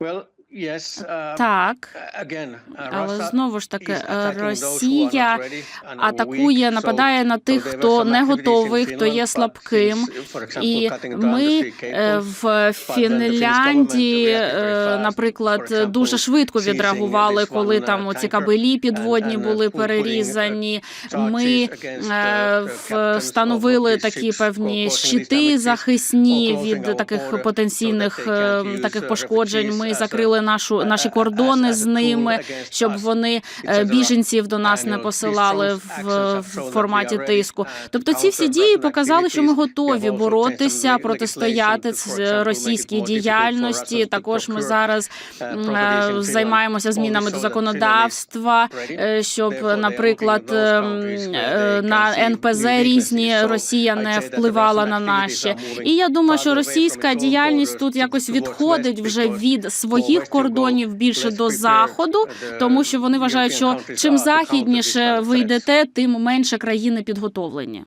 Uh, Так, uh, але знову ж таки, е, Росія атакує, нападає на тих, хто не готовий, хто є слабким. І ми е, в Фінляндії, е, наприклад, дуже швидко відреагували, коли там uh, оці кабелі підводні uh, були uh, перерізані. Ми е, встановили такі певні щити захисні від таких потенційних е, таких uh, пошкоджень. Ми закрили нашу наші кордони з ними, щоб вони е, біженців до нас не посилали в, в форматі тиску. uh, Тобто ці всі дії показали, що ми готові боротися, протистояти російській діяльності. Також ми procure, зараз uh, е, займаємося змінами до законодавства, е, щоб, наприклад, ем, е, на НПЗ різні Росія не впливала на наші. І я думаю, що російська діяльність тут якось відходить вже від своїх кордонів більше до заходу, тому що вони вважають, що чим західніше ви йдете, тим менше країни підготовлені.